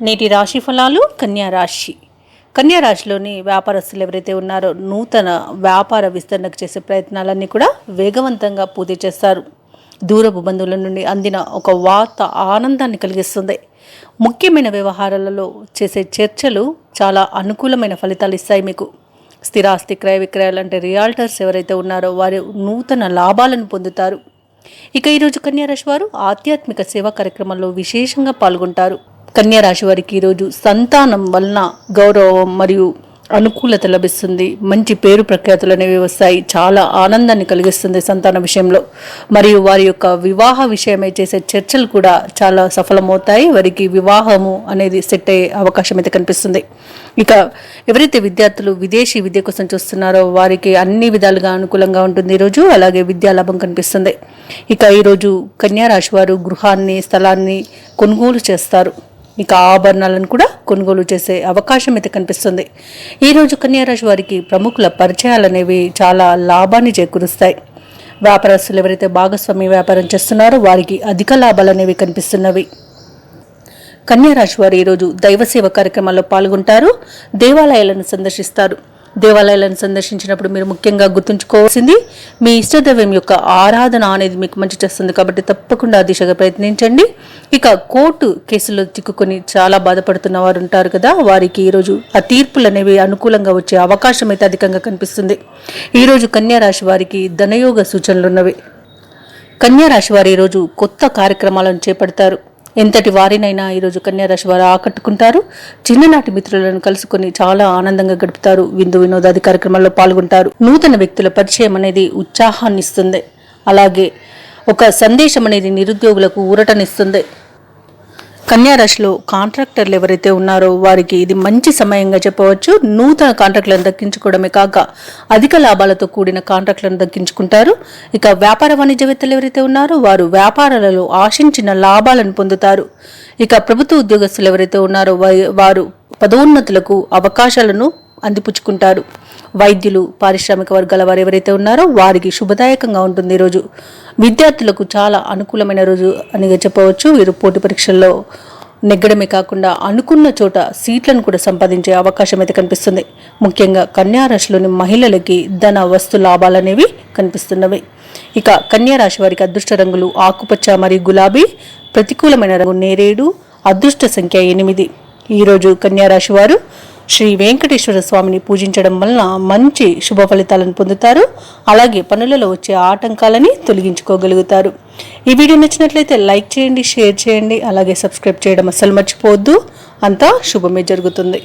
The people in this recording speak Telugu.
నేటి రాశి ఫలాలు కన్యా రాశి. వ్యాపారస్తులు ఎవరైతే ఉన్నారో నూతన వ్యాపార విస్తరణకు చేసే ప్రయత్నాలన్నీ కూడా వేగవంతంగా పూర్తి చేస్తారు. దూరపు బంధువుల నుండి అందిన ఒక వార్త ఆనందాన్ని కలిగిస్తుంది. ముఖ్యమైన వ్యవహారాలలో చేసే చర్చలు చాలా అనుకూలమైన ఫలితాలు ఇస్తాయి మీకు. స్థిరాస్తి క్రయ విక్రయాలు అంటే రియాల్టర్స్ ఎవరైతే ఉన్నారో వారు నూతన లాభాలను పొందుతారు. ఇక ఈరోజు కన్యారాశి వారు ఆధ్యాత్మిక సేవా కార్యక్రమంలో విశేషంగా పాల్గొంటారు. కన్యారాశి వారికి ఈరోజు సంతానం వలన గౌరవం మరియు అనుకూలత లభిస్తుంది. మంచి పేరు ప్రఖ్యాతులు అనేవి వస్తాయి. చాలా ఆనందాన్ని కలిగిస్తుంది సంతాన విషయంలో. మరియు వారి యొక్క వివాహ విషయమై చేసే చర్చలు కూడా చాలా సఫలమవుతాయి. వారికి వివాహము అనేది సెట్ అయ్యే అవకాశం అయితే కనిపిస్తుంది. ఇక ఎవరైతే విద్యార్థులు విదేశీ విద్య కోసం చూస్తున్నారో వారికి అన్ని విధాలుగా అనుకూలంగా ఉంటుంది ఈరోజు. అలాగే విద్యా లాభం కనిపిస్తుంది. ఇక ఈరోజు కన్యా రాశి వారు గృహాన్ని స్థలాన్ని కొనుగోలు చేస్తారు. ఇక ఆభరణాలను కూడా కొనుగోలు చేసే అవకాశం అయితే కనిపిస్తుంది. ఈరోజు కన్యారాశి వారికి ప్రముఖుల పరిచయాలు అనేవి చాలా లాభాన్ని చేకూరుస్తాయి. వ్యాపారస్తులు ఎవరైతే భాగస్వామి వ్యాపారం చేస్తున్నారో వారికి అధిక లాభాలు అనేవి కనిపిస్తున్నవి. కన్యారాశి వారు ఈరోజు దైవసేవ కార్యక్రమాల్లో పాల్గొంటారు. దేవాలయాలను సందర్శిస్తారు. దేవాలయాలను సందర్శించినప్పుడు మీరు ముఖ్యంగా గుర్తుంచుకోవాల్సింది మీ ఇష్టదైవం యొక్క ఆరాధన అనేది మీకు మంచి చేస్తుంది కాబట్టి తప్పకుండా ఆ దిశగా ప్రయత్నించండి. ఇక కోర్టు కేసులో చిక్కుకొని చాలా బాధపడుతున్న వారు ఉంటారు కదా వారికి ఈరోజు ఆ తీర్పులు అనేవి అనుకూలంగా వచ్చే అవకాశం అయితే అధికంగా కనిపిస్తుంది. ఈరోజు కన్యారాశి వారికి ధనయోగ సూచనలు ఉన్నవి కన్యారాశి వారు ఈరోజు కొత్త కార్యక్రమాలను చేపడతారు. ఎంతటి వారినైనా ఈరోజు కన్యారాశి వారు ఆకట్టుకుంటారు. చిన్ననాటి మిత్రులను కలుసుకొని చాలా ఆనందంగా గడుపుతారు. విందు వినోదాది కార్యక్రమాల్లో పాల్గొంటారు. నూతన వ్యక్తుల పరిచయం అనేది ఉత్సాహాన్ని ఇస్తుంది అలాగే ఒక సందేశం అనేది నిరుద్యోగులకు ఊరటనిస్తుంది. కన్యారాశిలో కాంట్రాక్టర్లు ఎవరైతే ఉన్నారో వారికి ఇది మంచి సమయంగా చెప్పవచ్చు. నూతన కాంట్రాక్టులను దక్కించుకోవడమే కాక అధిక లాభాలతో కూడిన కాంట్రాక్టులను దక్కించుకుంటారు. ఇక వ్యాపార వాణిజ్యవేత్తలు ఎవరైతే ఉన్నారో వారు వ్యాపారాలలో ఆశించిన లాభాలను పొందుతారు. ఇక ప్రభుత్వ ఉద్యోగస్తులు ఎవరైతే ఉన్నారో వారు పదోన్నతులకు అవకాశాలను అందిపుచ్చుకుంటారు. వైద్యులు పారిశ్రామిక వర్గాల వారు ఎవరైతే ఉన్నారో వారికి శుభదాయకంగా ఉంటుంది ఈరోజు విద్యార్థులకు చాలా అనుకూలమైన రోజు అని చెప్పవచ్చు. వీరు పోటీ పరీక్షల్లో నెగ్గడమే కాకుండా అనుకున్న చోట సీట్లను కూడా సంపాదించే అవకాశం అయితే కనిపిస్తుంది. ముఖ్యంగా కన్యా రాశిలోని మహిళలకి ధన వస్తు లాభాలు అనేవి కనిపిస్తున్నవి. ఇక కన్యారాశి వారికి అదృష్ట రంగులు ఆకుపచ్చ మరియు గులాబీ ప్రతికూలమైన రంగు నేరేడు అదృష్ట సంఖ్య ఎనిమిది. ఈరోజు కన్యా రాశి వారు శ్రీ వెంకటేశ్వర స్వామిని పూజించడం వలన మంచి శుభ ఫలితాలను పొందుతారు. అలాగే పనులలో వచ్చే ఆటంకాలని తొలగించుకోగలుగుతారు. ఈ వీడియో నచ్చినట్లయితే లైక్ చేయండి షేర్ చేయండి అలాగే సబ్స్క్రైబ్ చేయడం అస్సలు మర్చిపోవద్దు. అంతా శుభమే జరుగుతుంది.